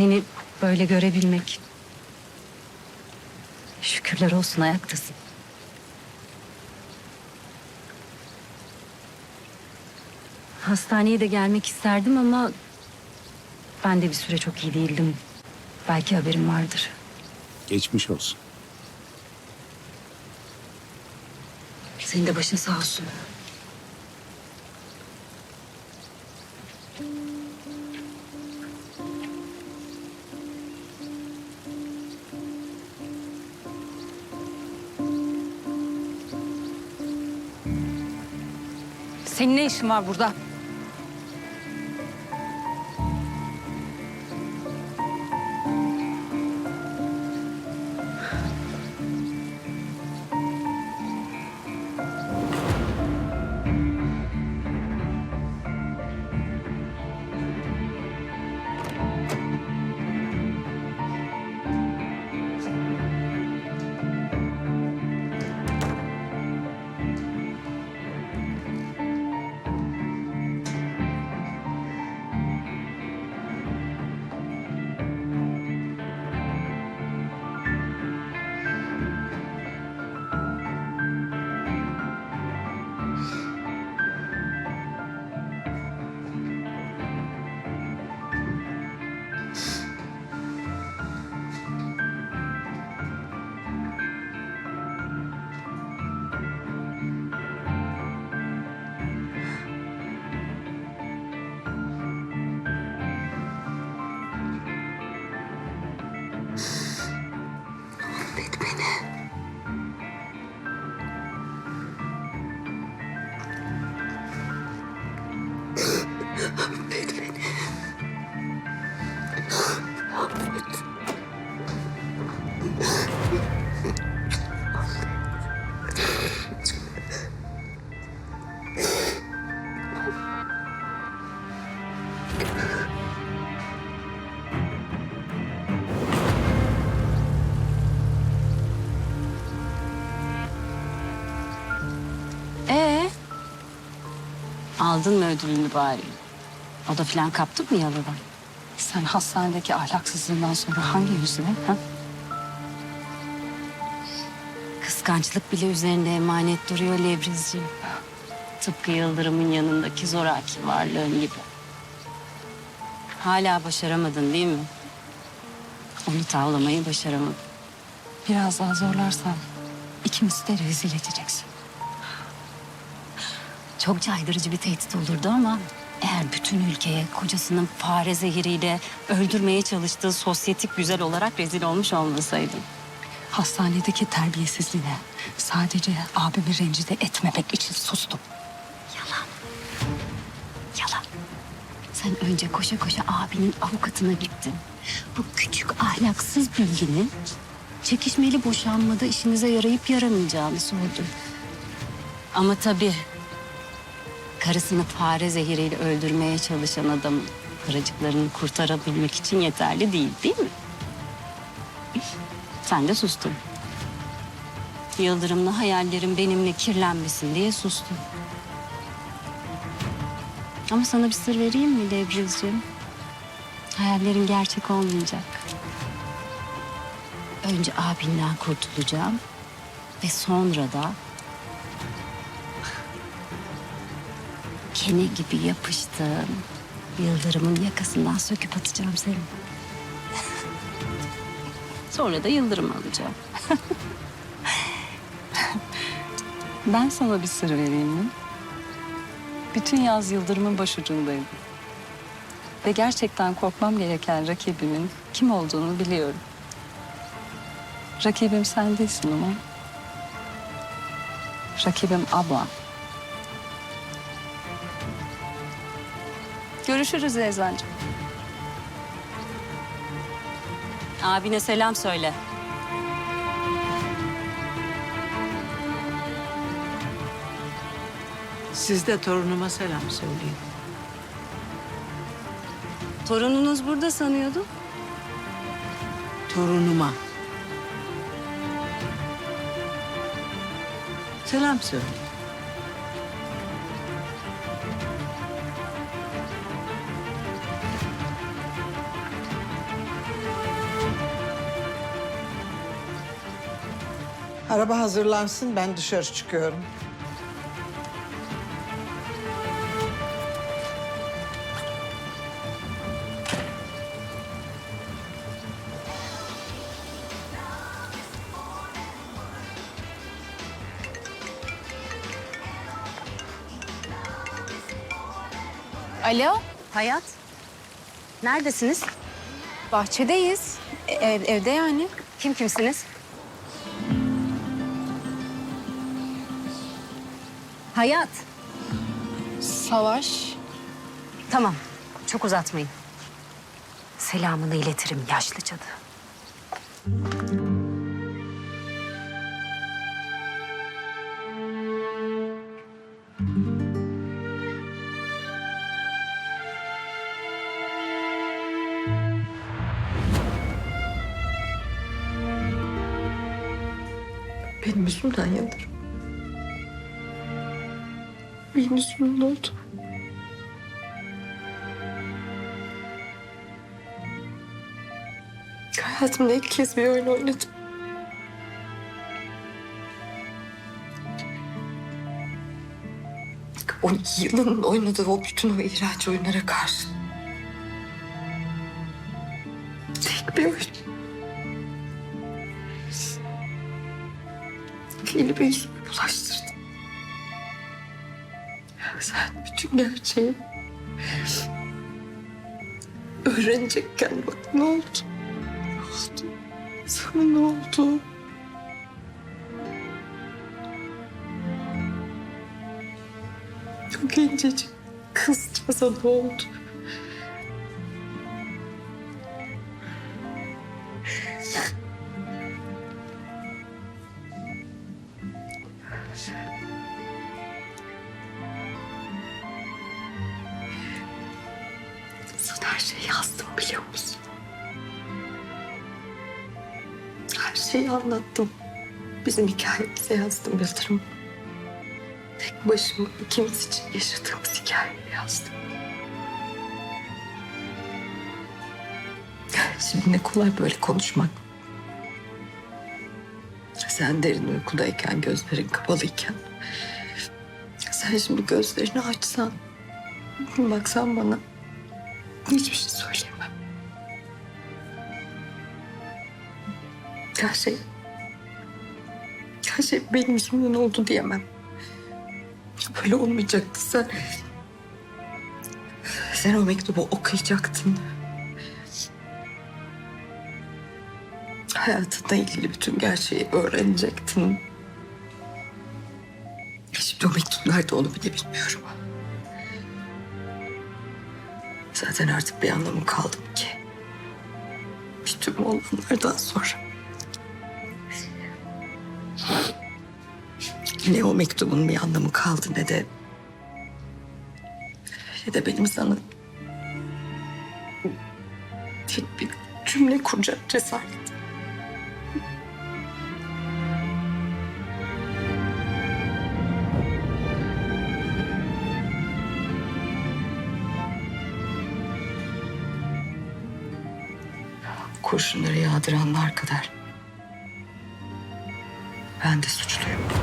Seni böyle görebilmek. Şükürler olsun ayaktasın. Hastaneye de gelmek isterdim ama ben de bir süre çok iyi değildim. Belki haberin vardır. Geçmiş olsun. Senin de başın sağ olsun. Senin ne işin var burada? Aldın mı ödülünü bari? O da filan kaptın mı yalıdan? Sen hastanedeki ahlaksızlığından sonra hangi yüzüne? Ha? Kıskançlık bile üzerinde emanet duruyor Levrizciğim. Tıpkı Yıldırım'ın yanındaki zoraki varlığın gibi. Hala başaramadın değil mi? Onu tavlamayı başaramadın. Biraz daha zorlarsan ikimizi de rezil edeceksin. Çok caydırıcı bir tehdit olurdu ama eğer bütün ülkeye kocasının fare zehiriyle öldürmeye çalıştığı sosyetik güzel olarak rezil olmuş olmasaydın. Hastanedeki terbiyesizliğine sadece abimi rencide etmemek için sustum. Yalan. Yalan. Sen önce koşa koşa abinin avukatına gittin. Bu küçük ahlaksız bilginin çekişmeli boşanmada işinize yarayıp yaramayacağını sordun. Ama tabii karısını fare zehiriyle öldürmeye çalışan adamın kırıcıklarını kurtarabilmek için yeterli değil, değil mi? Sen de sustun. Yıldırım'la hayallerim benimle kirlenmesin diye sustun. Ama sana bir sır vereyim mi Lebrizciğim? Hayallerin gerçek olmayacak. Önce abinden kurtulacağım. Ve sonra da... Kene gibi yapıştığın Yıldırım'ın yakasından söküp atacağım seni. sonra da Yıldırım alacağım. Ben sana bir sır vereyim mi? Bütün yaz Yıldırım'ın başucundaydım. Ve gerçekten korkmam gereken rakibimin kim olduğunu biliyorum. Rakibim sen değilsin ama. Rakibim ablam. Görüşürüz Ezancığım. Abine selam söyle. Siz de torunuma selam söyleyin. Torununuz burada sanıyordum. Torunuma. Selam söyle. Araba hazırlansın ben dışarı çıkıyorum. Alo, Hayat. Neredesiniz? Bahçedeyiz. E- ev- evde yani. Kim kimsiniz? Hayat. Savaş. Tamam, çok uzatmayın. Selamını iletirim yaşlı cadı. Benim yüzümden Yıldırım. Benim yüzümden oldu. Hayatımda ilk kez bir oyun oynadım. O yılın oynadığı o bütün o iğrenç oyunlara karşı. Tek bir oyun. Kelime yüzüme bulaştırdın. Sen bütün gerçeği öğrenecekken bak ne oldu? Ne oldu? Sana ne oldu? Çok gencecik kızcağıza ne oldu? Şeyi yazdım biliyor musun? Her şeyi anlattım. Bizim hikayemize yazdım Yıldırım. Tek başıma ikimiz için yaşadığımız hikayeyi yazdım. Şimdi ne kolay böyle konuşmak. Sen derin uykudayken, gözlerin kapalıyken... Sen şimdi gözlerini açsan, baksan bana hiçbir şey söyleyemem. Her şey, her şey benim yüzümden oldu diyemem. Böyle olmayacaktı sen. Sen o mektubu okuyacaktın. Hayatınla ilgili bütün gerçeği öğrenecektin. Şimdi o mektup nerede onu bile bilmiyorum. Zaten artık bir anlamı kaldı mı ki? Bütün olanlardan sonra. Ne o mektubun bir anlamı kaldı ne de... Ne de benim sana... Tek bir cümle kuracak cesaret. Kurşunları yağdıranlar kadar ben de suçluyum.